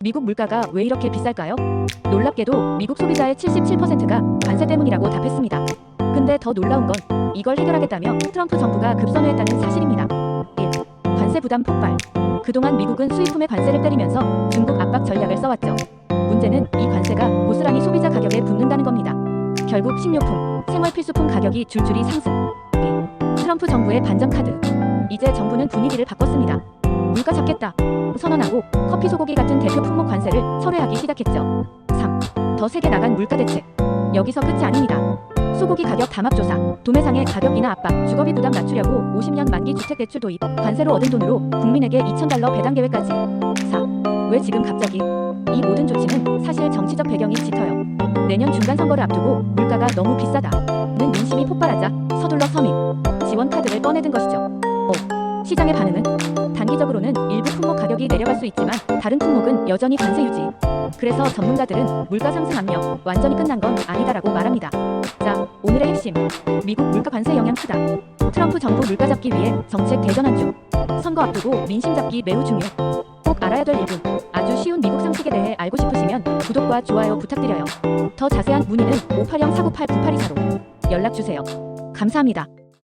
미국 물가가 왜 이렇게 비쌀까요? 놀랍게도 미국 소비자의 77%가 관세 때문이라고 답했습니다. 근데 더 놀라운 건 이걸 해결하겠다며 트럼프 정부가 급선회했다는 사실입니다. 1. 관세 부담 폭발. 그동안 미국은 수입품에 관세를 때리면서 중국 압박 전략을 써왔죠. 문제는 이 관세가 고스란히 소비자 가격에 붙는다는 겁니다. 결국 식료품, 생활 필수품 가격이 줄줄이 상승. 2. 트럼프 정부의 반전 카드. 이제 정부는 분위기를 바꿨습니다. 물가 잡겠다. 선언하고 커피 소고기 같은 대표 품목 관세를 철회하기 시작했죠. 3. 더 세게 나간 물가 대책. 여기서 끝이 아닙니다. 소고기 가격 담합조사, 도매상의 가격 인하 압박, 주거비 부담 낮추려고 50년 만기 주택대출 도입, 관세로 얻은 돈으로 국민에게 2,000달러 배당 계획까지. 4. 왜 지금 갑자기? 이 모든 조치는 사실 정치적 배경이 짙어요. 내년 중간 선거를 앞두고 물가가 너무 비싸다는 민심이 폭발하자 서둘러 서민, 지원 카드를 꺼내든 것이죠. 5. 시장의 반응은 단기적으로는 일부 품목 가격이 내려갈 수 있지만 다른 품목은 여전히 관세 유지. 그래서 전문가들은 물가 상승 압력 완전히 끝난 건 아니다라고 말합니다. 자, 오늘의 핵심. 미국 물가 관세 영향 크다. 트럼프 정부 물가 잡기 위해 정책 대전환 중. 선거 앞두고 민심 잡기 매우 중요. 꼭 알아야 될 일부. 아주 쉬운 미국 상식에 대해 알고 싶으시면 구독과 좋아요 부탁드려요. 더 자세한 문의는 580-498-9824로 연락 주세요. 감사합니다.